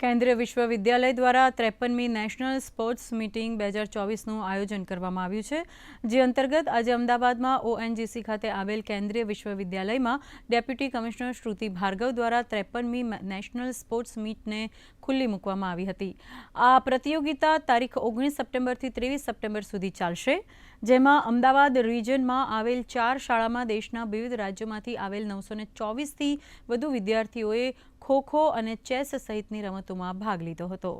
કેન્દ્રીય વિશ્વવિદ્યાલય દ્વારા ત્રેપનમી નેશનલ સ્પોર્ટ્સ મીટિંગ બે હજાર ચોવીસનું આયોજન કરવામાં આવ્યું છે, જે અંતર્ગત આજે અમદાવાદમાં ઓએનજીસી ખાતે આવેલ કેન્દ્રીય વિશ્વવિદ્યાલયમાં ડેપ્યુટી કમિશનર શ્રુતિ ભાર્ગવ દ્વારા ત્રેપનમી નેશનલ સ્પોર્ટ્સ મીટને ખુલ્લી મૂકવામાં આવી હતી. આ પ્રતિયોગિતા તારીખ ઓગણીસ સપ્ટેમ્બરથી ત્રેવીસ સપ્ટેમ્બર સુધી ચાલશે, જેમાં અમદાવાદ રિજનમાં આવેલ ચાર શાળામાં દેશના વિવિધ રાજ્યોમાંથી આવેલ નવસો ચોવીસથી વધુ વિદ્યાર્થીઓએ ખોખો અને ચેસ સહિતની રમતોમાં ભાગ લીધો હતો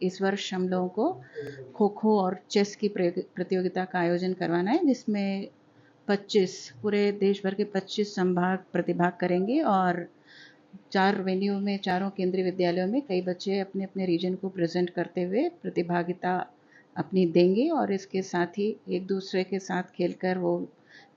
इस वर्ष हम लोगों को खो खो और चेस की प्रयोग- प्रतियोगिता का आयोजन करवाना है जिसमें 25 पूरे देश भर के 25 संभाग प्रतिभाग करेंगे और चार वेन्यू में चारों केंद्रीय विद्यालयों में कई बच्चे अपने अपने रीजन को प्रेजेंट करते हुए प्रतिभागिता अपनी देंगे और इसके साथ ही एक दूसरे के साथ खेलकर वो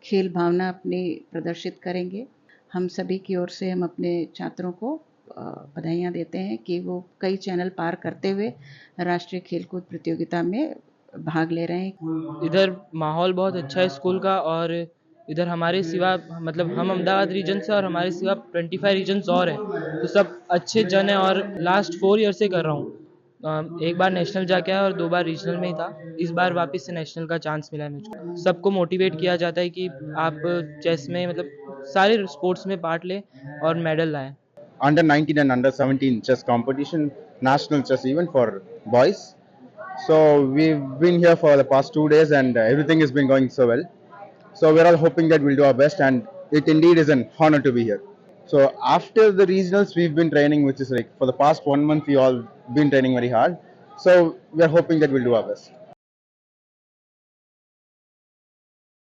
खेल भावना अपनी प्रदर्शित करेंगे। हम सभी की ओर से हम अपने छात्रों को बधाइयाँ देते हैं कि वो कई चैनल पार करते हुए राष्ट्रीय खेलकूद प्रतियोगिता में भाग ले रहे हैं। इधर माहौल बहुत अच्छा है स्कूल का और इधर हमारे सिवा मतलब हम अहमदाबाद रीजन से और हमारे सिवा 25 रीजन्स और हैं। तो सब अच्छे जन हैं और लास्ट फोर ईयर से कर रहा हूँ। एक बार नेशनल जाके आया और दो बार रीजनल में ही था। इस बार वापस से नेशनल का चांस मिला है मुझको। सबको मोटिवेट किया जाता है कि आप चेस में मतलब सारे स्पोर्ट्स में पार्ट लें और मेडल लाएँ। Under 19 and under 17 chess competition national chess even for boys so we been here for the past two days and everything is been going so well so we are all hoping that we will do our best and it indeed is an honour to be here So after the regionals, we've been training, which is like for the past one month, we all been training very hard. So we're hoping that we'll do our best.